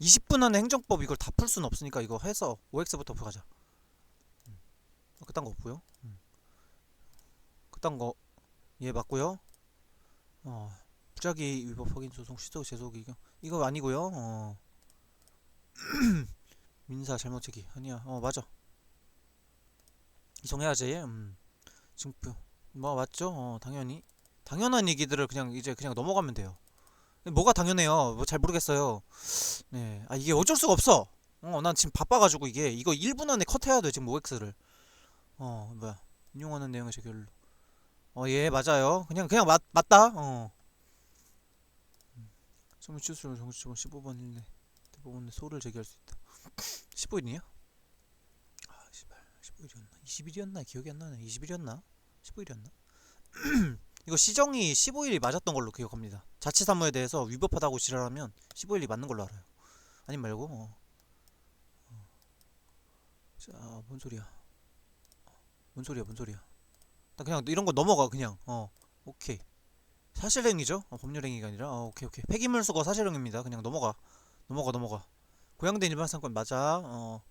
20분 안에 행정법 이걸 다 풀 수는 없으니까 이거 해서 OX부터 가자. 음. 어, 그딴 거 없고요. 음. 그딴 거 예 맞고요. 어 부작위 위법 확인 소송 취소 제소 이거 이거 아니고요. 어 민사 잘못 제기 아니야. 어 맞아. 이송해야지. 음 증표 뭐 맞죠? 어 당연히 당연한 얘기들을 그냥 이제 그냥 넘어가면 돼요. 뭐가 당연해요. 뭐 잘 모르겠어요. 네. 아, 이게 어쩔 수가 없어. 어, 난 지금 바빠가지고 이게 이거 1분 안에 컷해야 돼, 지금 OX를. 어, 뭐야. 인용하는 내용의 재결로. 어, 예, 맞아요. 그냥, 그냥 맞, 맞다. 어. 정부 취소로 정치적으로 15번 일내 대법원에 소를 제기할 수 있다. 15일이냐? 아, 씨발. 15일이었나? 20일이었나? 기억이 안 나네. 20일이었나? 15일이었나? 이거 시정이 15일이 맞았던 걸로 기억합니다. 자치 사무에 대해서 위법하다고 지랄하면 15일이 맞는 걸로 알아요. 아님 말고. 어. 어. 자, 뭔 소리야? 뭔 소리야? 뭔 소리야? 나 그냥 이런 거 넘어가 그냥. 어. 오케이. 사실행위죠? 어, 법률행위가 아니라. 어, 오케이 오케이. 폐기물 수거 사실행위입니다. 그냥 넘어가. 넘어가 넘어가. 고양된 일반 상권 맞아. 어.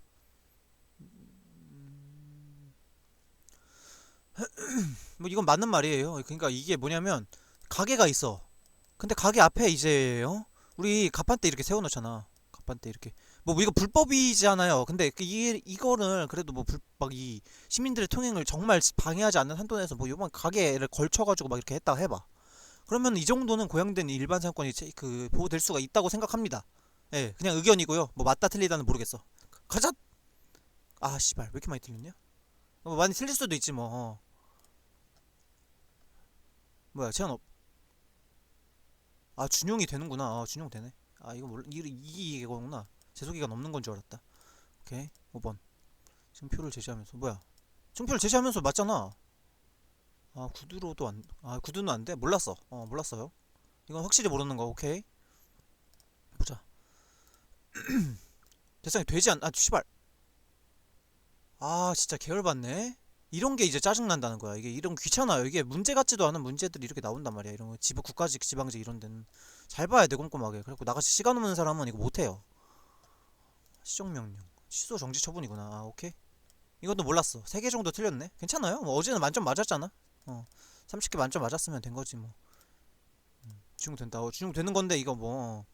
뭐 이건 맞는 말이에요. 그러니까 이게 뭐냐면 가게가 있어. 근데 가게 앞에 이제 어? 우리 가판대 이렇게 세워놓잖아. 가판대 이렇게. 뭐 이거 불법이잖아요. 근데 그이 이거를 그래도 뭐 불막 이 시민들의 통행을 정말 방해하지 않는 한도에서 뭐 이번 가게를 걸쳐가지고 막 이렇게 했다 해봐. 그러면 이 정도는 고양된 일반 제- 그 보호될 수가 있다고 생각합니다. 예, 그냥 의견이고요. 뭐 맞다 틀리다는 모르겠어. 가자. 아 씨발 왜 이렇게 많이 틀렸냐? 뭐 많이 틀릴 수도 있지 뭐. 어. 뭐야 제한 없. 아 준용이 되는구나. 아 준용 되네. 아 이거 몰라. 이 이게 이거구나. 제소기가 넘는 건 줄 알았다. 오케이 5번. 증표를 제시하면서 뭐야? 증표를 제시하면서 맞잖아. 아 구두로도 안. 아 구두는 안 돼? 몰랐어. 어 몰랐어요. 이건 확실히 모르는 거. 오케이. 보자. 대상이 되지 않. 아 씨발. 아 진짜 계열받네. 이런 게 이제 짜증난다는 거야. 이게 이런 귀찮아요. 이게 문제 같지도 않은 문제들이 이렇게 나온단 말이야. 이런 거 지방 국가직 지방직 이런 데는 잘 봐야 돼 꼼꼼하게. 그래갖고 나같이 시간 없는 사람은 이거 못 해요. 시정 명령. 취소 정지 처분이구나. 아 오케이. 이것도 몰랐어. 세개 정도 틀렸네. 괜찮아요. 뭐 어제는 만점 맞았잖아. 어. 30개 만점 맞았으면 된 거지 뭐. 음, 준용 된다. 어, 준용 되는 건데 이거 뭐 어,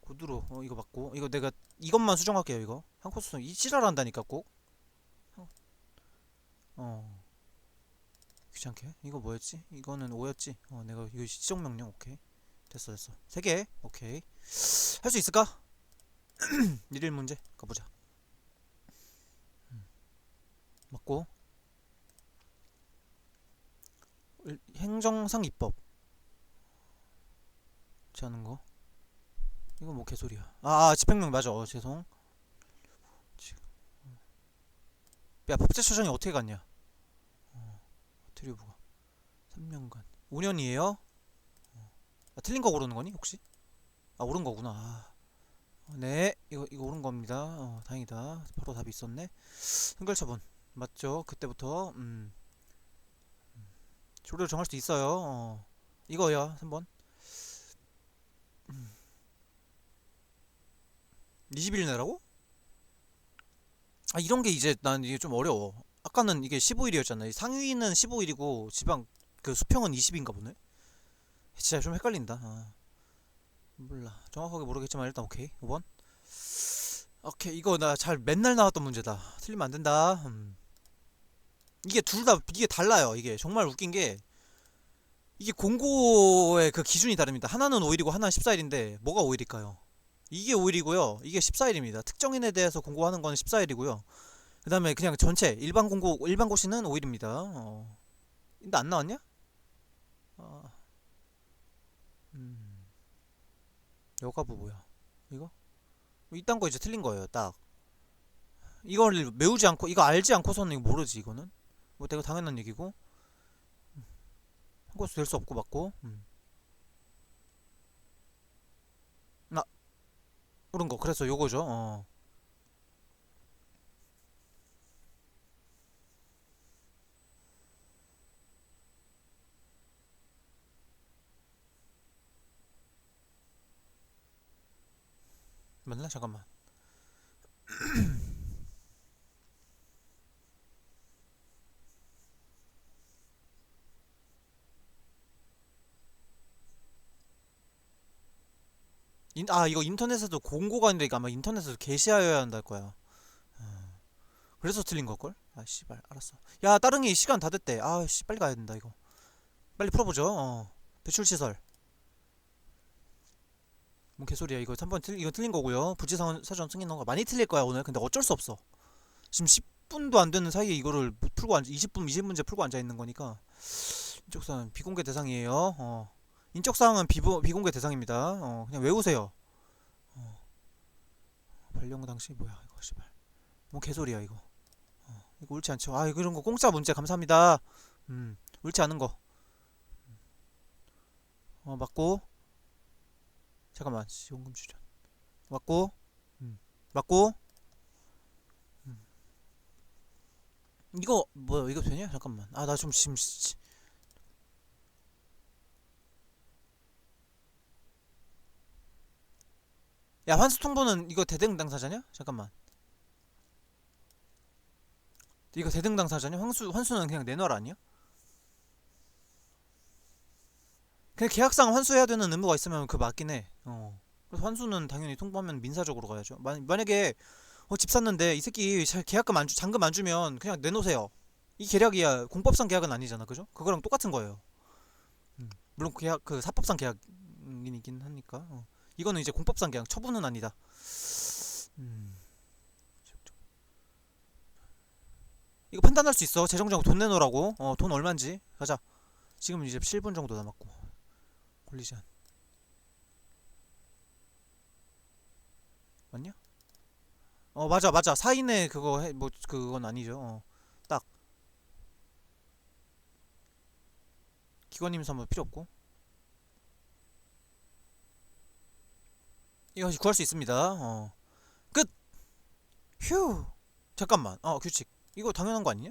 고드로 어 이거 맞고 이거 내가 이것만 수정할게요 이거 한 코스 이 지랄한다니까 꼭. 어. 귀찮게? 이거 뭐였지? 이거는 5였지? 어 내가 이거 시정 명령 오케이. 됐어 됐어. 세 개? 오케이. 할 수 있을까? 일일 문제 가보자. 음. 맞고. 일- 행정상 입법. 하는 거. 이거 뭐 개소리야. 아, 아 집행명 맞아. 어 죄송 지- 야 법제처장이 어떻게 갔냐 어, 트리부가 3년간 5년이에요? 어. 아, 틀린 거 고르는 거니 혹시? 아 옳은 거구나 아. 어, 네 이거 이거 옳은 겁니다 어, 다행이다 바로 답이 있었네 선결처분 맞죠 그때부터 음. 음. 조례를 정할 수 있어요 어. 이거야 3번 음. 20일 내라고? 아 이런 게 이제 난 이게 좀 어려워. 아까는 이게 15일이었잖아. 상위는 15일이고 지방 그 수평은 20인가 보네. 진짜 좀 헷갈린다. 아. 몰라. 정확하게 모르겠지만 일단 오케이. 5번. 오케이. 이거 나 잘 맨날 나왔던 문제다. 틀리면 안 된다. 음. 이게 둘 다 이게 달라요. 이게 정말 웃긴 게 이게 공고의 그 기준이 다릅니다. 하나는 5일이고 하나는 14일인데 뭐가 5일일까요? 이게 5일이고요. 이게 14일입니다. 특정인에 대해서 공고하는 건 14일이고요. 그 다음에 그냥 전체 일반 공고 일반 고시는 5일입니다. 어. 근데 안 나왔냐? 아. 음. 여가부 뭐야? 이거? 뭐 이딴 거 이제 틀린 거예요. 딱. 이걸 외우지 않고 이거 알지 않고서는 모르지 이거는. 뭐 내가 당연한 얘기고. 음. 한곳될수 없고 맞고. 음. 옳은 거. 그래서 요거죠. 어. 맞나? 잠깐만. 인, 아 이거 인터넷에도 공고가 있는데 이거 아마 인터넷에서 게시하여야 한다 할 거야. 어. 그래서 틀린 걸걸? 아 씨발 알았어. 야 따릉이 시간 다 됐대. 아씨 빨리 가야 된다 이거. 빨리 풀어보죠. 어. 배출 시설. 뭔 개소리야 이거 3번 틀 이거 틀린 거고요. 부지사전 사전 승인 거 많이 틀릴 거야 오늘. 근데 어쩔 수 없어. 지금 10분도 안 되는 사이에 이거를 풀고 앉 20분 20문제 풀고 앉아 있는 거니까 인적 사항 비공개 대상이에요. 어. 인적 사항은 비보, 비공개 대상입니다. 어, 그냥 외우세요. 어. 발령 당시 뭐야 이거 씨발. 뭔 개소리야 이거. 어, 이거 옳지 않죠. 아 이거 이런 거 공짜 문제 감사합니다. 음 옳지 않은 거. 어 맞고. 잠깐만 지원금 출연. 맞고. 음 맞고. 음. 이거 뭐야 이거 되냐? 잠깐만. 아 나 좀 지금 야 환수 통보는 이거 대등 당사자냐? 잠깐만. 이거 대등 당사자냐? 환수 환수는 그냥 내놔라 아니야? 그냥 계약상 환수해야 되는 의무가 있으면 그 맞긴 해. 어. 그래서 환수는 당연히 통보하면 민사적으로 가야죠. 만, 만약에 어, 집 샀는데 이 새끼 자- 계약금 안 주, 잔금 안 주면 그냥 내놓으세요. 이 계약이야 공법상 계약은 아니잖아, 그죠? 그거랑 똑같은 거예요. 음. 물론 계약 그 사법상 계약이긴 하니까. 어. 이거는 이제 공법상 계약 처분은 아니다. 음. 이거 판단할 수 있어. 재정정 돈 내놓으라고. 어, 돈 얼마인지. 가자. 지금 이제 7분 정도 남았고. 콜리전. 맞냐? 어, 맞아, 맞아. 사인의 그거 해, 뭐 그건 아니죠. 어. 딱. 기관임사 뭐 필요 없고. 이거 구할 수 있습니다. 어. 끝. 휴. 잠깐만. 어, 규칙. 이거 당연한 거 아니냐?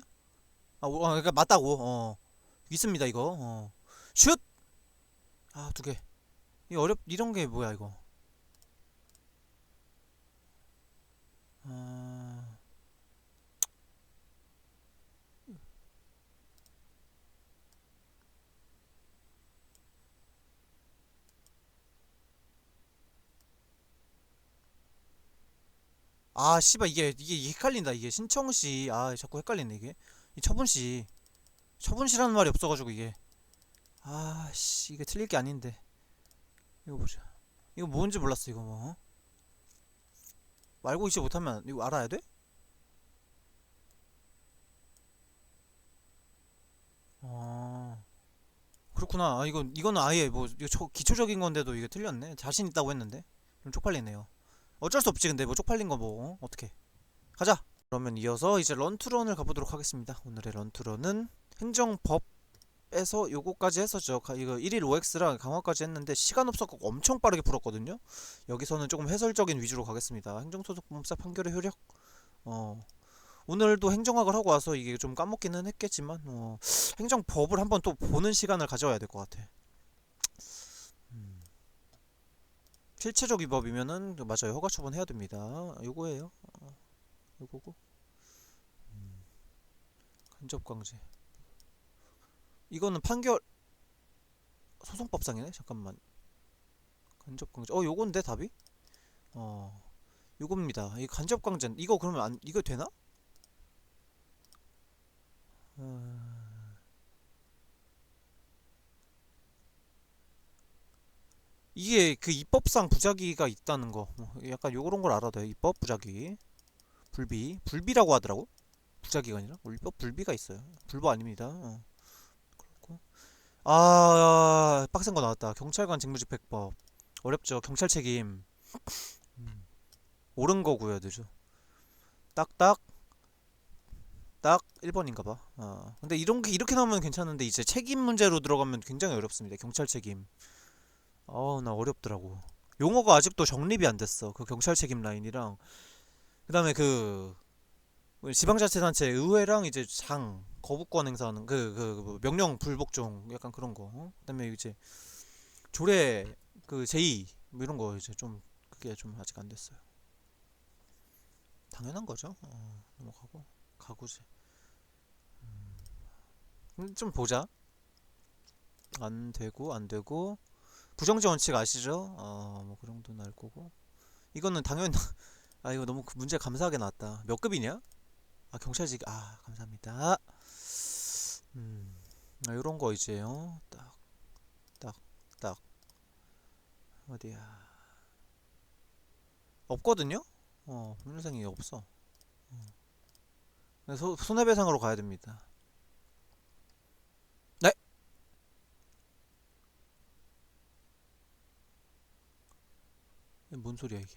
아, 오, 어, 그러니까 맞다고. 어. 있습니다, 이거. 어. 슛. 아, 두 개. 이 어렵 이런 게 뭐야, 이거? 아. 아, 씨발 이게 이게 헷갈린다. 이게 신청시. 아, 자꾸 헷갈리네 이게. 이 처분시. 처분시라는 말이 없어가지고 이게. 아, 씨 이게 틀릴 게 아닌데. 이거 보자. 이거 뭔지 몰랐어 이거 뭐. 어? 알고 있지 못하면 이거 알아야 돼? 어. 그렇구나. 아, 이거 이거는 아예 뭐 이거 초, 기초적인 건데도 이게 틀렸네. 자신 있다고 했는데 좀 쪽팔리네요. 어쩔 수 없지 근데 뭐 쪽팔린 거 뭐 어떻게? 가자. 그러면 이어서 이제 런투런을 가보도록 하겠습니다. 오늘의 런투런은 행정법에서 요거까지 했었죠. 가- 이거 1일 OX랑 강화까지 했는데 시간 없어서 엄청 빠르게 풀었거든요. 여기서는 조금 해설적인 위주로 가겠습니다. 행정소득법사 판결의 효력. 어. 오늘도 행정학을 하고 와서 이게 좀 까먹기는 했겠지만 어, 행정법을 한번 또 보는 시간을 가져와야 될 것 같아. 음. 실체적 위법이면은 맞아요. 허가 처분해야 됩니다. 요거예요. 어, 요거고. 음. 간접 강제. 이거는 판결 소송법상이네. 잠깐만. 간접 강제. 어, 요건데 답이? 어. 요겁니다. 이 간접 강제. 이거 그러면 안 이거 되나? 어... 이게 그 입법상 부작위가 있다는 거. 뭐 약간 요런 걸 알아야 돼. 입법 부작위. 불비. 불비라고 하더라고. 부작위가 아니라 입법 불비가 있어요. 불법 아닙니다. 어. 그렇고. 아, 빡센 거 나왔다. 경찰관 직무집행법. 어렵죠. 경찰 책임. 음. 옳은 거고요, 되죠. 딱딱 딱 1번인가 봐. 어. 근데 이런 게 이렇게 나오면 괜찮은데 이제 책임 문제로 들어가면 굉장히 어렵습니다. 경찰 책임. 어우, 나 어렵더라고. 용어가 아직도 정립이 안 됐어. 그 경찰 책임 라인이랑 그다음에 그 지방자치단체 의회랑 이제 장 거부권 행사하는 그, 그, 그 명령 불복종 약간 그런 거. 어? 그다음에 이제 조례 그 제2 뭐 이런 거 이제 좀 그게 좀 아직 안 됐어요. 당연한 거죠. 어, 넘어가고 가구지. 음, 좀 보자. 안 되고 안 되고 부정지 원칙 아시죠? 어, 뭐 그 정도는 알 거고. 이거는 당연 아 이거 너무 그 문제 감사하게 나왔다. 몇 급이냐? 아 경찰직 아 감사합니다. 음, 아, 요런 거 이제요. 딱, 딱, 딱. 어디야? 없거든요? 어, 법률상이 없어. 어. 그래서 손해배상으로 가야 됩니다. 네? 이게 뭔 소리야 이게?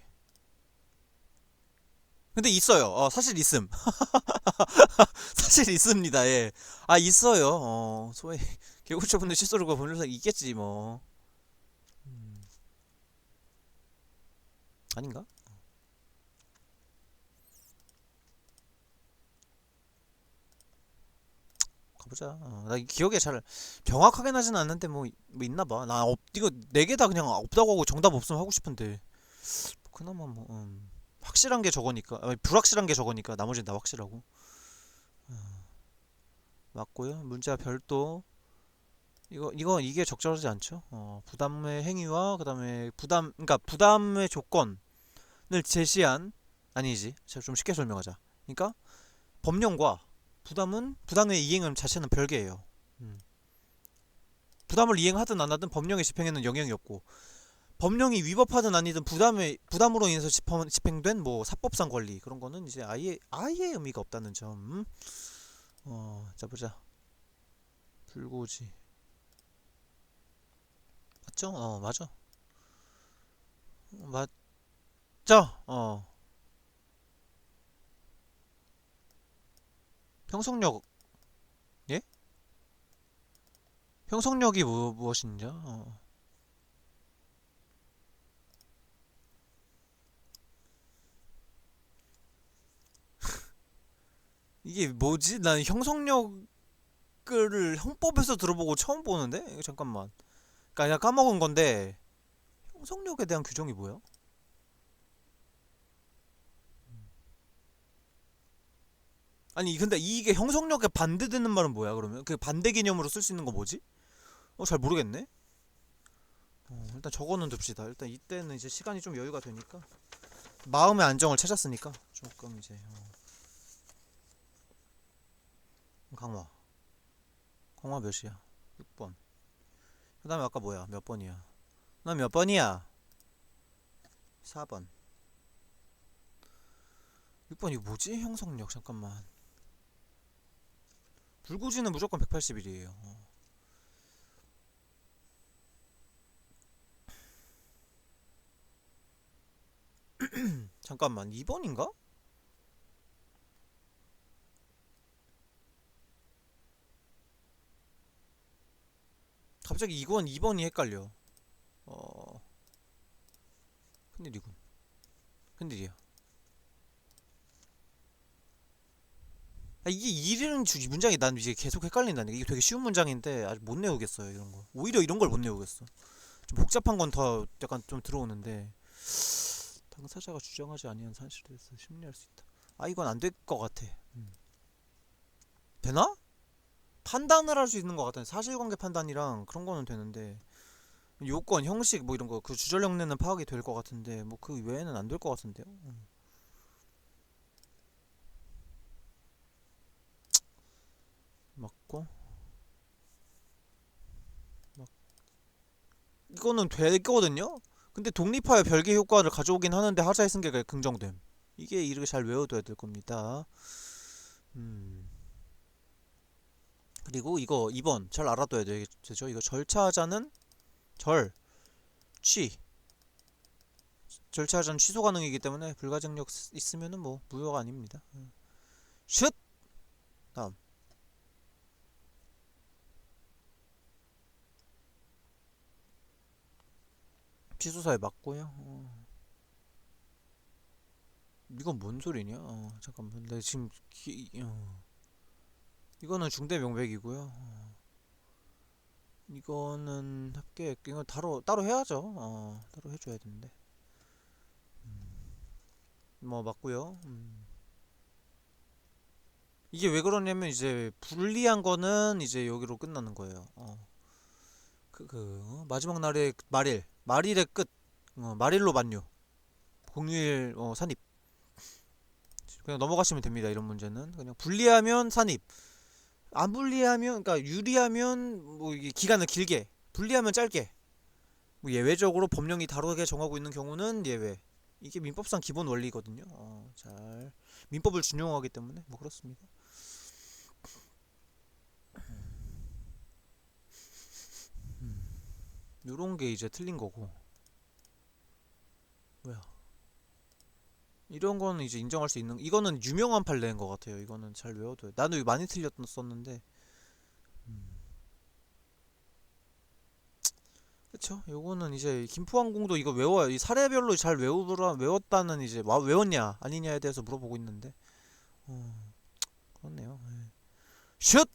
근데 있어요. 어, 사실 있음. 사실 있습니다. 예. 아, 있어요. 어, 소위 개구처분의 실소료가 법률상 있겠지 뭐. 음. 아닌가? 가보자. 어, 나 기억에 잘 정확하게 나진 않는데 뭐, 뭐 있나 봐. 나 없, 이거 네 개 다 그냥 없다고 하고 정답 없으면 하고 싶은데. 그나마 뭐 음, 확실한 게 저거니까. 아니, 불확실한 게 저거니까 나머지는 다 확실하고. 어, 맞고요. 문제와 별도 이거 이거 이게 적절하지 않죠? 어, 부담의 행위와 그다음에 부담 그러니까 부담의 조건을 제시한 아니지. 제가 좀 쉽게 설명하자. 그러니까 법령과 부담은 부담의 이행 자체는 별개예요. 음. 부담을 이행하든 안 하든 법령의 집행에는 영향이 없고 법령이 위법하든 아니든 부담의 부담으로 인해서 집행, 집행 된 뭐 사법상 권리 그런 거는 이제 아예 아예 의미가 없다는 점. 어, 자 보자. 불고지. 맞죠? 어, 맞아. 어, 맞죠? 어. 형성력 예? 형성력이 무, 무엇인지 어. 이게 뭐지? 난 형성력을 형법에서 들어보고 처음 보는데? 이거 잠깐만. 그러니까 그냥 까먹은 건데 형성력에 대한 규정이 뭐야? 아니 근데 이게 형성력에 반대되는 말은 뭐야 그러면? 그 반대 개념으로 쓸 수 있는 거 뭐지? 어 잘 모르겠네. 어, 일단 적어는 둡시다. 일단 이때는 이제 시간이 좀 여유가 되니까 마음의 안정을 찾았으니까 조금 이제 어. 강화 강화 몇이야? 6번 그 다음에 아까 뭐야? 몇 번이야? 나몇 번이야? 4번 6번 이거 뭐지? 형성력 잠깐만 불구지는 무조건 181이에요 잠깐만 2번인가? 갑자기 이건 2번이 헷갈려. 어. 큰일이군. 큰일이야. 아, 이게 일이라는 주 문장이 난 이제 계속 헷갈린다는 게 이게 되게 쉬운 문장인데 아직 못 내우겠어요 이런 거. 오히려 이런 걸못 내우겠어. 좀 복잡한 건 더 약간 좀 들어오는데 당사자가 주장하지 아니한 사실에 대해서 심리할 수 있다. 아 이건 안 될 것 같아. 음. 되나? 판단을 할 수 있는 것 같아요. 사실관계 판단이랑 그런 거는 되는데 요건, 형식 뭐 이런 거 그 주절령내는 파악이 될 것 같은데 뭐 그 외에는 안 될 것 같은데요. 음. 맞고 막 이거는 되거든요. 근데 독립하여 별개 효과를 가져오긴 하는데 하자의 승계가 긍정됨. 이게 이렇게 잘 외워둬야 될 겁니다. 음. 그리고 이거 2번 잘 알아둬야 되죠. 이거 절차하자는 절, 취. 절차하자는 취소 가능이기 때문에 불가증력 있으면은 뭐 무효가 아닙니다. 음. 슛! 다음. 취소사에 맞고요. 어. 이건 뭔 소리냐? 어, 잠깐만. 내 지금 기, 어. 이거는 중대 명백이고요. 어. 이거는 합계 이거 따로 따로 해야죠. 어, 따로 해줘야 되는데. 뭐 맞고요. 음. 이게 왜 그러냐면 이제 불리한 거는 이제 여기로 끝나는 거예요. 어. 그, 그 어? 마지막 날의 말일, 말일의 끝, 어, 말일로 만료, 공휴일 어, 산입. 그냥 넘어가시면 됩니다. 이런 문제는 그냥 불리하면 산입, 안 불리하면 그러니까 유리하면 뭐 기간을 길게, 불리하면 짧게. 뭐 예외적으로 법령이 다르게 정하고 있는 경우는 예외. 이게 민법상 기본 원리거든요. 어, 잘 민법을 준용하기 때문에 뭐 그렇습니다. 요런 게 이제 틀린 거고. 뭐야? 이런 거는 이제 인정할 수 있는 이거는 유명한 판례인 것 같아요. 이거는 잘 외워둬요. 나도 많이 틀렸었는데. 음. 그쵸? 요거는 이제 김포항공도 이거 외워요. 이 사례별로 잘 외우더라 외웠다는 이제 와 외웠냐 아니냐에 대해서 물어보고 있는데. 어, 그렇네요. 예. 슛!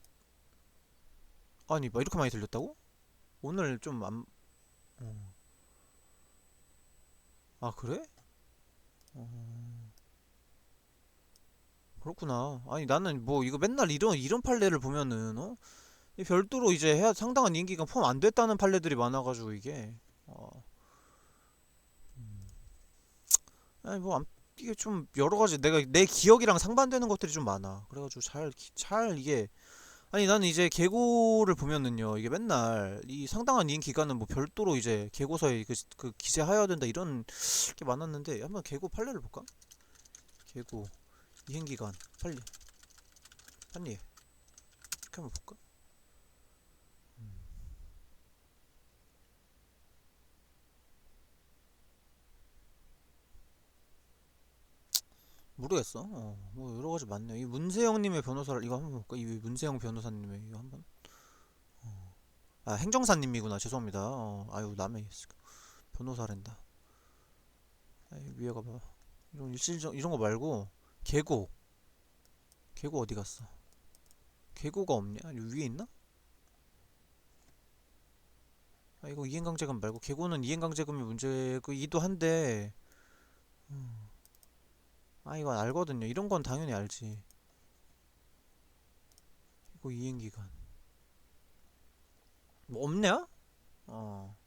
아니 뭐 이렇게 많이 들렸다고? 오늘 좀 안, 어. 아 그래? 어, 그렇구나. 아니 나는 뭐 이거 맨날 이런 이런 판례를 보면은 어? 이 별도로 이제 해야 상당한 인기가 포함 안 됐다는 판례들이 많아가지고 이게 어. 음. 아니 뭐 안- 이게 좀 여러 가지 내가 내 기억이랑 상반되는 것들이 좀 많아. 그래가지고 잘 잘 이게 아니 나는 이제 계고를 보면은요 이게 맨날 이 상당한 이행 기간은 뭐 별도로 이제 계고서에 그, 그 기재하여야 된다 이런 게 많았는데 한번 계고 판례를 볼까? 계고 이행 기간 판례 판례 이렇게 한번 볼까? 모르겠어. 어, 뭐 여러 가지 많네요. 이 문세영님의 변호사를 이거 한번 볼까? 이 문세영 변호사님의 이거 한번. 어. 아 행정사님이구나. 죄송합니다. 어, 아유 남의 변호사랜다. 아이, 위에 가 봐. 이런 일실정 이런 거 말고 계고. 계고 어디 갔어? 계고가 없냐? 이 위에 있나? 아 이거 이행강제금 말고 계고는 이행강제금이 문제이기도 한데. 음. 아 이건 알거든요. 이런 건 당연히 알지. 이거 이행기간. 뭐 없냐? 어.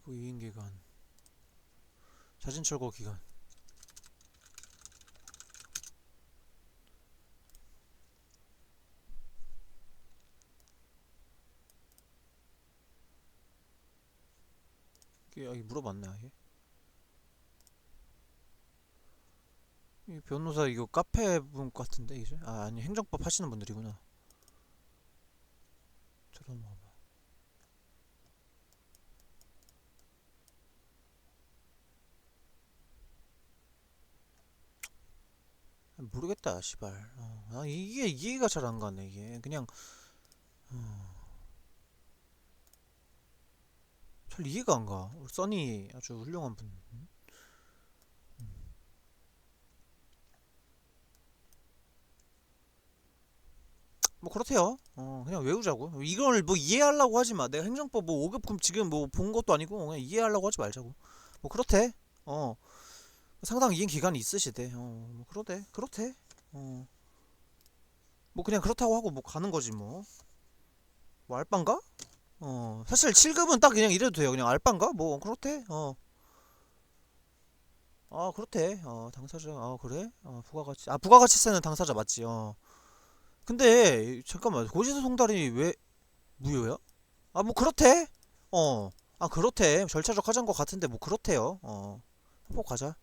이거 이행기간. 자진철거 기간. 이게 여기 물어봤네 아예. 이 변호사 이거 카페 분 같은데 이제? 아 아니 행정법 하시는 분들이구나. 들어봐봐. 모르겠다, 시발. 어, 아, 이게 이해가 잘 안 가네, 이게. 그냥, 어, 잘 이해가 안 가. 우리 써니 아주 훌륭한 분. 뭐 그렇대요. 어, 그냥 외우자고. 이걸 뭐 이해하려고 하지 마. 내가 행정법 뭐 5급 금 지금 뭐 본 것도 아니고 그냥 이해하려고 하지 말자고. 뭐 그렇대. 어. 상당 이행 기간이 있으시대. 어, 뭐 그러대. 그렇대. 어. 뭐 그냥 그렇다고 하고 뭐 가는 거지 뭐. 뭐 알바인가? 어. 사실 7급은 딱 그냥 이래도 돼요. 그냥 알바인가? 뭐 그렇대. 어. 아, 그렇대. 어, 당사자. 아, 그래? 어, 부가가치. 아, 부가가치세는 당사자 맞지. 어. 근데 잠깐만. 고지서 송달이 왜 무효야? 아, 뭐 그렇대. 어. 아, 그렇대. 절차적 하자인 것 같은데 뭐 그렇대요. 어. 가자.